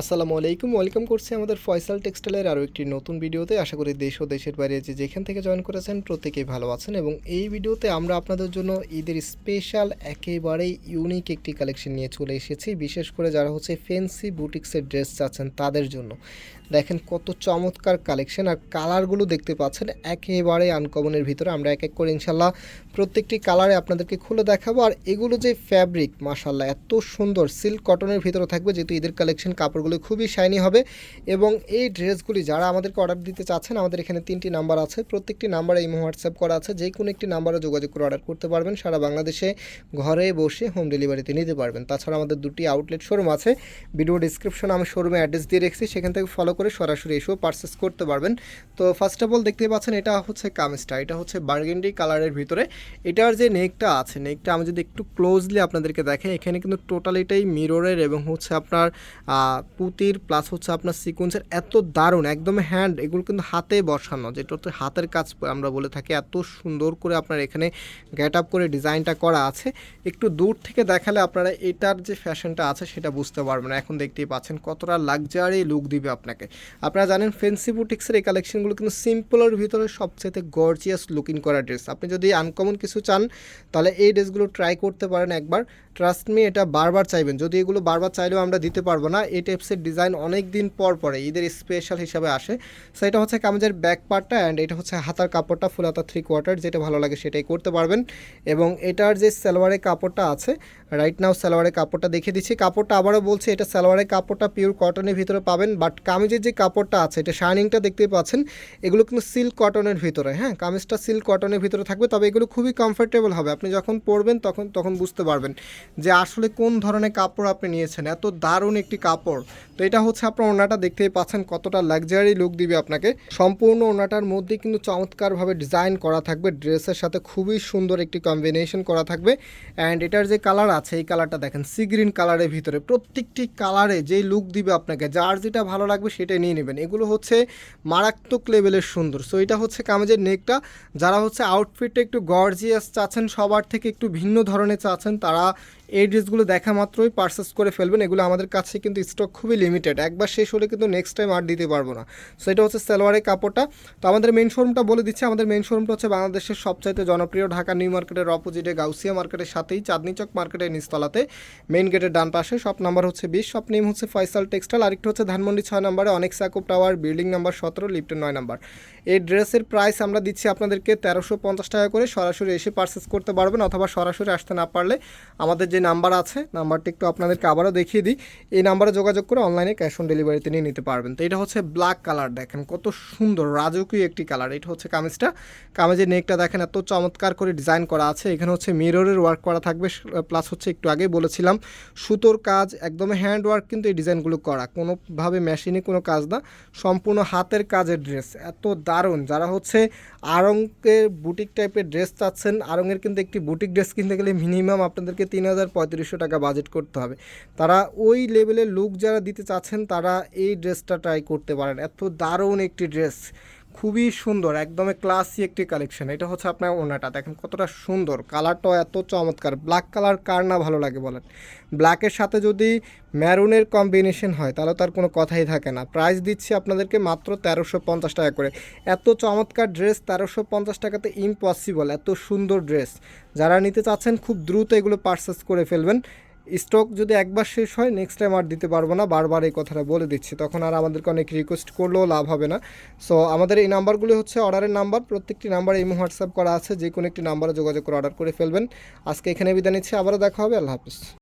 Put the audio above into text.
আসসালামু আলাইকুম, ওয়েলকাম করছি আমাদের ফয়সাল টেক্সটাইলের আরও একটি নতুন ভিডিওতে। আশা করি দেশ ও দেশের বাইরে যে যেখান থেকে জয়েন করেছেন প্রত্যেকেই ভালো আছেন এবং এই ভিডিওতে আমরা আপনাদের জন্য ঈদের স্পেশাল, একেবারেই ইউনিক একটি কালেকশন নিয়ে চলে এসেছি। বিশেষ করে যারা হচ্ছে ফেন্সি বুটিক্সের ড্রেস চাচ্ছেন তাদের জন্য। দেখেন কত চমৎকার কালেকশন আর কালারগুলো দেখতে পাচ্ছেন একেবারে আনকমনের ভিতরে। আমরা এক এক করে ইনশাল্লাহ প্রত্যেকটি কালারে আপনাদেরকে খুলে দেখাবো। আর এগুলো যে ফ্যাব্রিক মাশাল্লাহ এত সুন্দর সিল্ক কটনের ভিতরে থাকবে, যেহেতু ঈদের কালেকশন, কাপড়গুলো খুবই শাইনি হবে এবং এই ড্রেসগুলি যারা আমাদেরকে অর্ডার দিতে চাচ্ছেন, আমাদের এখানে তিনটি নাম্বার আছে। প্রত্যেকটি নাম্বারে এই হোয়াটসঅ্যাপ করা আছে। যে কোনো একটি নাম্বারে যোগাযোগ করে অর্ডার করতে পারবেন। সারা বাংলাদেশে ঘরে বসে হোম ডেলিভারিতে নিতে পারবেন। তাছাড়া আমাদের দুটি আউটলেট শোরুম আছে। ভিডিও ডিসক্রিপশনে আমি শোরুমে অ্যাড্রেস দিয়ে রেখেছি। সেখান থেকে ফলো করে সরাসরি এসেও পারচেস করতে পারবেন। তো ফার্স্ট অফ অল দেখতে পাচ্ছেন, এটা হচ্ছে কামিজটা। এটা হচ্ছে বার্গেন্ডি কালারের ভিতরে। এটার যে নেকটা আছে নেকটা আমি যদি একটু ক্লোজলি আপনাদেরকে দেখেন এখানে কিন্তু টোটালিটাই মিররের এবং হচ্ছে আপনার পুতির প্লাস হচ্ছে আপনার সিকোয়েন্সের এত দারুণ, একদম হ্যান্ড এগুলো কিন্তু হাতে বসানো, যেটা হচ্ছে হাতের কাজ আমরা বলে থাকি। এত সুন্দর করে আপনার এখানে গেট আপ করে ডিজাইনটা করা আছে। একটু দূর থেকে দেখালে আপনারা এটার যে ফ্যাশনটা আছে সেটা বুঝতে পারবেন এখন দেখতেই পাচ্ছেন কতটা লাক্সারি লুক দিবে আপনাকে। আপনারা জানেন ফেন্সি বুটিক্সের এই কালেকশনগুলো কিন্তু সিম্পলের ভিতরে সবচেয়ে গর্জিয়াস লুকিং করা ড্রেস আপনি যদি আনকমন কিছু চান, তাহলে এই ড্রেসগুলো ট্রাই করতে পারেন একবার। ট্রাস্ট মি এটা বারবার চাইবেন। যদি এগুলো বারবার চাইলেও আমরা দিতে পারব না, এই টাইপসের ডিজাইন অনেক দিন পর পরে ঈদের স্পেশাল হিসাবে আসে। সো এটা হচ্ছে কামিজের ব্যাক পার্টটা অ্যান্ড এটা হচ্ছে হাতার কাপড়টা ফুল হাতা থ্রি কোয়ার্টার যেটা ভালো লাগে সেটাই করতে পারবেন। এবং এটার যে সালোয়ারের কাপড়টা আছে রাইট নাও সালোয়ারের কাপড়টা দেখে দিচ্ছি। কাপড়টা আবারও বলছি, এটা সালোয়ারের কাপড়টা পিওর কটনের ভিতরে পাবেন বাট কামিজের যে কাপড়টা আছে, এটা শাইনিংটা দেখতেই পাচ্ছেন, এগুলো কিন্তু সিল্ক কটনের ভিতরে। হ্যাঁ কামিজটা সিল্ক কটনের ভিতরে থাকবে, তবে এগুলো খুবই কমফোর্টেবল হবে। আপনি যখন পরবেন তখন তখন বুঝতে পারবেন। যে আসলে কোন ধরনের কাপড় আপনি নিয়েছেন? এত দারুণ একটি কাপড়। তো এটা হচ্ছে আপনার ওনাটা দেখতেই পাচ্ছেন কতটা লাক্সারি লুক দিবে আপনাকে। সম্পূর্ণ ওনাটার মধ্যে কিন্তু চমৎকারভাবে ডিজাইন করা থাকবে। ড্রেসের সাথে খুবই সুন্দর একটি কম্বিনেশন করা থাকবে। অ্যান্ড এটার যে কালার আছে, এই কালারটা দেখেন সি গ্রিন কালারের ভিতরে। প্রত্যেকটি কালারে যেই লুক দিবে আপনাকে, যার যেটা ভালো লাগবে সেটাই নিয়ে নেবেন। এগুলো হচ্ছে মারাত্মক লেভেলের সুন্দর। সো এটা হচ্ছে কামেজের নেকটা যারা হচ্ছে আউটফিটটা একটু গর্জিয়াস চাচ্ছেন, সবার থেকে একটু ভিন্ন ধরনের চাচ্ছেন, তারা এই ড্রেসগুলো দেখা মাত্রই পারচেস করে ফেলবেন। এগুলো আমাদের কাছে কিন্তু স্টক খুবই লিমিটেড একবার শেষ হলে কিন্তু নেক্সট টাইম আর দিতে পারব না। সো এটা হচ্ছে সালোয়ারের কাপড়টা। তো আমাদের মেন শোরুমটা বলে দিচ্ছি। আমাদের মেন শোরুমটা হচ্ছে বাংলাদেশের সবচাইতে জনপ্রিয়। ঢাকা, নিউ মার্কেটের অপোজিটে গাউসিয়া মার্কেটের সাথেই, চাঁদনি চক মার্কেটের নিচতলাতে। মেইন গেটের ডান পাশে শপ নাম্বার হচ্ছে বিশ। শপ নেম হচ্ছে ফয়সাল টেক্সটাইল আরেকটা হচ্ছে ধানমন্ডি ছয় নম্বরে অনেক সাকুব টাওয়ার বিল্ডিং নাম্বার সতেরো লিফটের নয় নাম্বার এই ড্রেসের প্রাইস আমরা দিচ্ছি আপনাদেরকে তেরোশো পঞ্চাশ টাকা করে। সরাসরি এসে পারচেস করতে পারবেন অথবা সরাসরি আসতে না পারলে আমাদের যে নাম্বার আছে, নাম্বারটি একটু আপনাদেরকে আবারও দেখিয়ে দিই। এই নাম্বারে যোগাযোগ করে অনলাইনে ক্যাশ অন ডেলিভারিতে নিয়ে নিতে পারবেন। তো এটা হচ্ছে ব্ল্যাক কালার দেখেন, কত সুন্দর, রাজকীয় একটি কালার এটা হচ্ছে কামিজটা। কামিজের নেকটা দেখেন, এত চমৎকার করে ডিজাইন করা আছে। এখানে হচ্ছে মিররের ওয়ার্ক করা থাকবে প্লাস হচ্ছে একটু আগে বলেছিলাম, সুতোর কাজ একদম হ্যান্ড ওয়ার্ক কিন্তু এই ডিজাইনগুলো করা। কোনোভাবে মেশিনে কোনো কাজ না, সম্পূর্ণ হাতের কাজের ড্রেস এত দারুণ। যারা হচ্ছে আরঙ্গের বুটিক টাইপের ড্রেস চাচ্ছেন আরঙ্গের কিন্তু একটি বুটিক ড্রেস কিনতে গেলে মিনিমাম আপনাদেরকে তিন হাজার পঁয়ত্রিশশো টাকা বাজেট করতে হবে। তারা ওই লেভেলের লুক যারা দিতে চাচ্ছেন, তারা এই ড্রেসটা ট্রাই করতে পারেন। এত দারুণ একটি ড্রেস খুবই সুন্দর, একদমই ক্লাসি একটি কালেকশন এটা হচ্ছে আপনার ওনাটা দেখেন কতটা সুন্দর। কালারটাও এত চমৎকার। ব্ল্যাক কালার কার না ভালো লাগে বলেন। ব্ল্যাকের সাথে যদি ম্যারুনের কম্বিনেশন হয়, তাহলে তার কোনো কথাই থাকে না। প্রাইস দিচ্ছি আপনাদেরকে মাত্র তেরোশো পঞ্চাশ টাকা করে। এত চমৎকার ড্রেস তেরোশো পঞ্চাশ টাকাতে ইম্পসিবল এত সুন্দর ড্রেস যারা নিতে চাচ্ছেন, খুব দ্রুত এগুলো পারচেস করে ফেলবেন। স্টক যদি একবার শেষ হয় নেক্সট টাইম আর দিতে পারব না। বারবার এই কথাটা বলে দিচ্ছি। তখন আর আমাদেরকে অনেক রিকোয়েস্ট করলেও লাভ হবে না। সো আমাদের এই নাম্বারগুলি হচ্ছে অর্ডারের নাম্বার। প্রত্যেকটি নাম্বার এই হোয়াটসঅ্যাপ করা আছে। যে কোনো একটি নাম্বারে যোগাযোগ করে অর্ডার করে ফেলবেন। আজকে এখানে বিদায় নিচ্ছি। আবারও দেখা হবে। আল্লাহ হাফিজ।